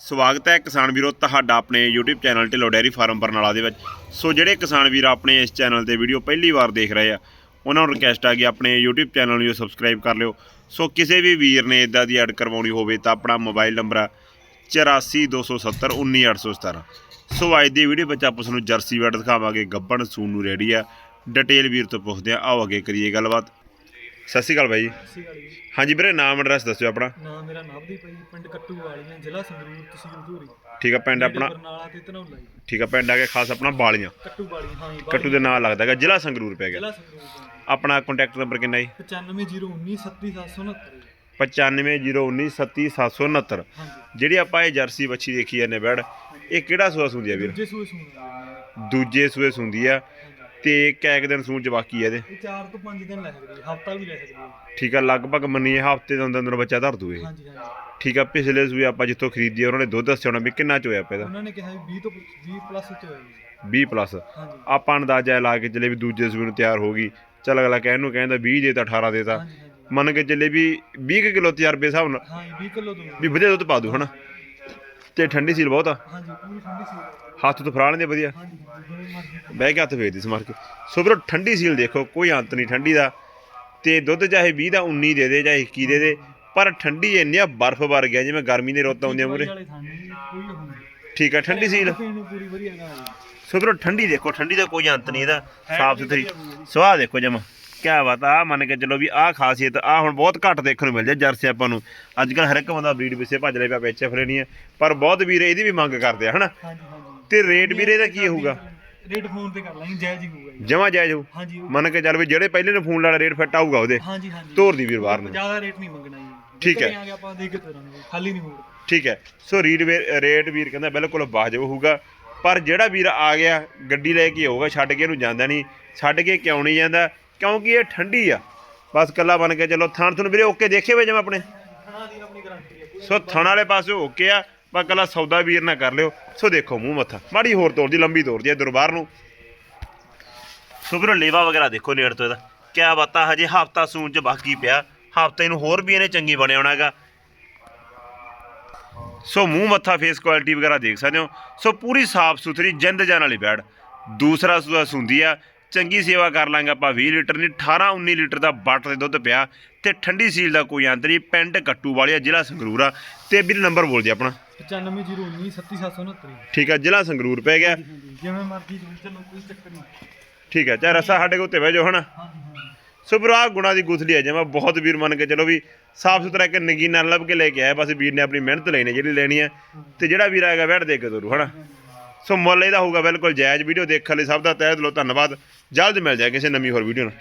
ਸਵਾਗਤ ਹੈ ਕਿਸਾਨ ਵੀਰੋ ਤੁਹਾਡਾ ਆਪਣੇ YouTube channel Dhillon dairy farm Barnala ਦੇ ਵਿੱਚ। ਸੋ ਜਿਹੜੇ ਕਿਸਾਨ ਵੀਰ ਆਪਣੇ ਇਸ ਚੈਨਲ ਤੇ ਵੀਡੀਓ ਪਹਿਲੀ ਵਾਰ ਦੇਖ ਰਹੇ ਆ, ਉਹਨਾਂ ਨੂੰ ਰਿਕਵੈਸਟ ਆ ਕਿ ਆਪਣੇ YouTube ਚੈਨਲ ਨੂੰ ਸਬਸਕ੍ਰਾਈਬ ਕਰ ਲਿਓ। ਸੋ ਕਿਸੇ ਵੀ ਵੀਰ ਨੇ ਇਦਾਂ ਦੀ ਐਡ ਕਰਵਾਉਣੀ ਹੋਵੇ ਤਾਂ ਆਪਣਾ ਮੋਬਾਈਲ ਨੰਬਰ ਆ 8427191817 ਸੋ ਅੱਜ ਦੀ ਵੀਡੀਓ ਵਿੱਚ ਆਪਾਂ ਤੁਹਾਨੂੰ ਜਰਸੀ ਵੈਟ ਦਿਖਾਵਾਂਗੇ, ਗੱਬਣ ਸੂਨ ਨੂੰ ਰੈਡੀ ਆ। ਡਿਟੇਲ ਵੀਰ ਤੋਂ ਪੁੱਛਦੇ ਆ, ਆਓ ਅੱਗੇ ਕਰੀਏ ਗੱਲਬਾਤ। ਸਤਿ ਸ਼੍ਰੀ ਅਕਾਲ ਬਾਈ। ਜੀ ਸਤਿ ਸ਼੍ਰੀ ਅਕਾਲ ਜੀ। ਹਾਂਜੀ ਵੀਰੇ ਨਾਮ ਐਡਰੈਸ ਦੱਸਿਓ ਆਪਣਾ। ਨਾਮ ਮੇਰਾ ਨਵਦੀਪ ਹੈ ਜੀ ਪਿੰਡ ਕੱਟੂ ਵਾਲੀਆਂ ਜ਼ਿਲ੍ਹਾ ਸੰਗਰੂਰ ਤਹਿਸੀਲ ਧੂਰੀ ਠੀਕ ਆ ਪਿੰਡ ਆਪਣਾ ਬਰਨਾਲਾ ਤੇ ਧਨੌਲਾ ਜੀ। ਠੀਕ ਆ ਪਿੰਡ ਆ ਕੇ ਖਾਸ ਆਪਣਾ ਬਾਲੀਆਂ। ਕੱਟੂ ਵਾਲੀ ਹਾਂ ਜੀ ਕੱਟੂ ਦੇ ਨਾਂ ਲੱਗਦਾ ਹੈਗਾ ਜ਼ਿਲ੍ਹਾ ਸੰਗਰੂਰ ਪੈ ਗਿਆ। ਜ਼ਿਲ੍ਹਾ ਸੰਗਰੂਰ ਤੋਂ ਆਪਣਾ ਕੰਟੈਕਟ ਨੰਬਰ ਕਿੰਨਾ ਜੀ? 9501937769 9501937769 ਹਾਂਜੀ ਜਿਹੜੀ ਆਪਾਂ ਇਹ ਜਰਸੀ ਬੱਚੀ ਦੇਖੀ ਜਾਂਦੇ ਬੈੜ ਇਹ ਕਿਹੜਾ ਸੂਆ ਸੁੰਦੀ ਆ ਵੀਰ? ਦੂਜੇ ਸੂਏ ਸੁਣਦਾ ਦੂਜੇ ਸੂਏ ਸੁੰਦੀ ਆ। ਤੇ ਕੈਕ ਦਿਨ ਸੂਣ ਬਾਕੀ ਆ ਇਹਦੇ। ਇਹ 4 ਤੋਂ 5 ਦਿਨ ਲੈ ਸਕਦੇ ਹਫਤਾ ਵੀ ਲੈ ਸਕਦੇ ਹੋ। ਠੀਕ ਆ ਲਗਭਗ ਮੰਨੀਏ ਹਫ਼ਤੇ ਦੇ ਅੰਦਰ ਅੰਦਰ ਬੱਚਾ ਧਰ ਦੂ ਇਹ। ਹਾਂਜੀ ਹਾਂਜੀ। ਠੀਕ ਆ ਪਿਛਲੇ ਸੂਏ ਆਪਾਂ ਜਿੱਥੋਂ ਖਰੀਦੀ ਉਹਨਾਂ ਨੇ ਦੁੱਧ ਦੱਸਿਆ ਹੋਣਾ ਵੀ ਕਿੰਨਾ ਚ ਹੋਇਆ ਪਿਆ ਇਹਦਾ। ਉਹਨਾਂ ਨੇ ਕਿਹਾ ਵੀ 20 ਤੋਂ 20 ਪਲੱਸ ਚ ਹੋਏਗੀ 20 ਪਲੱਸ। ਹਾਂਜੀ। ਆਪਾਂ ਅੰਦਾਜ਼ਾ ਲਾ ਕੇ ਚੱਲੇ ਵੀ ਦੂਜੇ ਸੂਏ ਨੂੰ ਤਿਆਰ ਹੋ ਗਈ। ਚੱਲ ਅਗਲਾ ਕਹਿਣ ਨੂੰ ਕਹਿੰਦਾ 20 ਦੇ ਤਾਂ 18 ਦੇ ਤਾਂ। ਹਾਂਜੀ ਹਾਂਜੀ। ਮੰਨ ਕੇ ਚੱਲੇ ਵੀ 20 ਕਿਲੋ ਤਜਰਬੇ ਹਿਸਾਬ ਨਾਲ ਹਾਂ ਜੀ 20 ਕਿਲੋ ਦੋ ਵੀ ਵਧੀਆ ਦੁੱਧ ਪਾ ਦੂ ਹਨਾ? ਤੇ ਠੰਡੀ ਸੀਲ ਬਹੁਤ ਆ। ਹਾਂਜੀ ਪੂਰੀ ਠੰਡੀ ਸੀ ਹੱਥ ਤੋਂ ਫਰਾ ਲੈਂਦੇ ਵਧੀਆ। ਹਾਂਜੀ ਹਾਂਜੀ, ਬਹਿ ਕੇ ਹੱਥ ਫੇਰਦੀ ਸਮਾਰ ਕੇ। ਸੋ ਵੀਰੋ ਠੰਡੀ ਸੀਲ ਦੇਖੋ ਕੋਈ ਅੰਤ ਨਹੀਂ ਠੰਡੀ ਦਾ। ਤੇ ਦੁੱਧ ਚਾਹੇ 20 ਦਾ 19 ਦੇ ਦੇ ਚਾਹੇ 21 ਦੇ ਦੇ ਪਰ ਠੰਡੀ ਇੰਨੀ ਆ ਬਰਫ਼ ਵਰ ਗਿਆ ਜਿਵੇਂ ਗਰਮੀ ਦੇ ਰੁੱਤ ਆਉਂਦੀਆਂ ਮੂਰੇ ਠੀਕ ਆ ਠੰਡੀ ਸੀਲ ਸੋ ਵੀਰੋ ਠੰਡੀ ਦੇਖੋ ਠੰਡੀ ਦਾ ਕੋਈ ਅੰਤ ਨਹੀਂ ਇਹਦਾ। ਸਾਫ਼ ਸੁਥਰੀ। ਸਵਾਹ ਦੇਖੋ ਜਮਾ। ਕਿਆ ਬਾਤ ਆ ਮੰਨ ਕੇ ਚੱਲੋ ਵੀ ਆਹ ਖਾਸੀਅਤ ਆ ਹੁਣ ਬਹੁਤ ਘੱਟ ਦੇਖਣ ਨੂੰ ਮਿਲਦੀ ਆ ਜਰਸੀ ਆਪਾਂ ਨੂੰ। ਅੱਜ ਕੱਲ ਹਰ ਇੱਕ ਬੰਦਾ ਬਰੀਡ ਵਿਸੇ ਭੱਜ ਰਿਹਾ ਪਿਆ ਵੇਚੇ ਫਰੇ ਨਹੀਂ ਹੈ। ਪਰ ਬਹੁਤ ਵੀਰ ਇਹਦੀ ਵੀ ਮੰਗ ਕਰਦੇ ਆ ਹਨਾ? ਤੇ ਰੇਟ ਵੀਰੇ ਇਹਦਾ ਕੀ ਹੋਊਗਾ? ਰੇਟ ਫੋਨ ਤੇ ਕਰ ਲਾਂਗੇ ਜਾਇਜ਼ ਹੀ ਹੋਊਗਾ ਜੀ। ਜਮਾ ਜਾਇਜ਼ ਉਹ- ਮੰਨ ਕੇ ਚੱਲ ਵੀ ਜਿਹੜੇ ਪਹਿਲੇ ਨੇ ਫੋਨ ਲਾਲਾ ਰੇਟ ਫਿੱਟ ਆਊਗਾ ਉਹਦੇ। ਹਾਂਜੀ ਹਾਂਜੀ। ਤੋਰ ਦੀ ਵੀਰ ਬਾਹਰ ਨੂੰ। ਜ਼ਿਆਦਾ ਰੇਟ ਨਹੀਂ ਮੰਗਣਾ ਜੀ। ਠੀਕ ਹੈ। ਆਪਾਂ ਦੇ ਕੇ ਤੋਰਾਂਗੇ। ਖਾਲੀ ਨਹੀਂ ਹੋਊਗਾ। ਠੀਕ ਹੈ। ਸੋ ਰੀਡ ਰੇਟ ਵੀਰ ਕਹਿੰਦਾ ਬਿਲਕੁਲ ਵਾਜਬ ਹੋਊਗਾ। ਪਰ ਜਿਹੜਾ ਵੀਰ ਆ ਗਿਆ ਗੱਡੀ ਲੈ ਕੇ ਆਊਗਾ ਛੱਡ ਕੇ ਇਹਨੂੰ ਜਾਂਦਾ ਨਹੀਂ। ਛੱਡ ਕੇ ਕਿਉਂ ਨਹੀਂ ਜਾਂਦਾ? ਕਿਉਂਕਿ ਇਹ ਠੰਡੀ ਆ। ਬਸ ਕੱਲਾ ਬਣ ਕੇ ਚਲੋ। ਥਾਣ ਤੁਹਾਨੂੰ ਵੀਰੇ ਓਕੇ ਦੇਖੇ ਵੇ ਜਿਵੇਂ ਆਪਣੇ? ਸੋ ਥਣ ਵਾਲੇ ਪਾਸੇ ਓਕੇ ਆ। ਪਰ ਕੱਲਾ ਸੌਦਾ ਵੀਰ ਨਾ ਕਰ ਲਿਓ। ਸੋ ਦੇਖੋ ਮੂੰਹ ਮੱਥਾ। ਮਾੜੀ ਹੋਰ ਤੋਰਦੀ ਲੰਬੀ ਤੋਰਦੀ ਹੈ ਦਰਬਾਰ ਨੂੰ। ਸੋ ਵੀਰੋ ਲੇਵਾ ਵਗੈਰਾ ਦੇਖੋ ਨੇੜ ਤੋਂ ਇਹਦਾ। ਕਿਆ ਬਾਤਾਂ, ਹਜੇ ਹਫਤਾ ਸੂਣ ਚ ਬਾਕੀ ਪਿਆ। ਹਫ਼ਤੇ ਨੂੰ ਹੋਰ ਵੀ ਇਹਨੇ ਚੰਗੀ ਬਣਿਆ ਹੋਣਾ ਹੈਗਾ। ਸੋ ਮੂੰਹ ਮੱਥਾ ਫੇਸ ਕੁਆਲਿਟੀ ਵਗੈਰਾ ਦੇਖ ਸਕਦੇ ਹੋ। ਸੋ ਪੂਰੀ ਸਾਫ਼ ਸੁਥਰੀ ਜਿੰਦ ਜਾਨ ਵਾਲੀ ਬੈੜ ਦੂਸਰਾ ਸੂਆ ਸੁੰਦੀ ਆ। ਚੰਗੀ ਸੇਵਾ ਕਰ ਲਾਂਗੇ ਆਪਾਂ 20 ਲੀਟਰ ਨਹੀਂ 18 19 ਲੀਟਰ ਦਾ ਬੱਟ ਦੇ ਦੁੱਧ ਪਿਆ ਤੇ ਠੰਡੀ ਸੀਲ ਦਾ ਕੋਈ ਅੰਤ ਨਹੀਂ ਪਿੰਡ ਕੱਟੂ ਵਾਲਿਆ ਜ਼ਿਲ੍ਹਾ ਸੰਗਰੂਰ ਆ। ਤੇ ਵੀਰ ਨੰਬਰ ਬੋਲ ਜੀ ਆਪਣਾ। 9501 37769 ਠੀਕ ਆ ਜ਼ਿਲ੍ਹਾ ਸੰਗਰੂਰ ਪੈ ਗਿਆ। ਜਿਵੇਂ ਮਰਜ਼ੀ ਚਲੋ ਕੋਈ ਚੱਕਰ ਨਹੀਂ। ਠੀਕ ਹੈ ਚਾਹੇ ਰਸਾ ਸਾਡੇ ਕੋਲ ਬਹਿ ਜਾਓ ਹਨਾ। ਸੋ ਵੀਰੋ ਗੁਣਾ ਦੀ ਗੁਥਲੀ ਹੈ ਜਿਵੇਂ ਬਹੁਤ ਵੀਰ ਮੰਨ ਕੇ ਚਲੋ ਵੀ ਸਾਫ਼ ਸੁਥਰਾ ਇੱਕ ਨਗੀਨਾ ਲੱਭ ਕੇ ਲੈ ਕੇ ਆਇਆ ਬਸ ਵੀਰ ਨੇ ਆਪਣੀ ਮਿਹਨਤ ਨੇ ਜਿਹੜੀ ਲੈਣੀ ਹੈ ਤੇ ਜਿਹੜਾ ਵੀਰ ਆਏਗਾ ਵੈਟ ਦੇ ਕੇ ਤੋਰੂ ਹਨਾ। ਸੋ ਮੁੱਲ ਇਹਦਾ ਹੋਊਗਾ ਬਿਲਕੁਲ ਜਾਇਜ਼ ਵੀਡੀਓ ਦੇਖਣ ਲਈ ਸਭ ਦਾ ਤਹਿ ਦਿਲੋਂ ਧੰਨਵਾਦ। ਜਲਦ ਮਿਲ ਜਾਏ ਕਿਸੇ ਨਵੀਂ ਹੋਰ ਵੀਡੀਓ ਨਾਲ।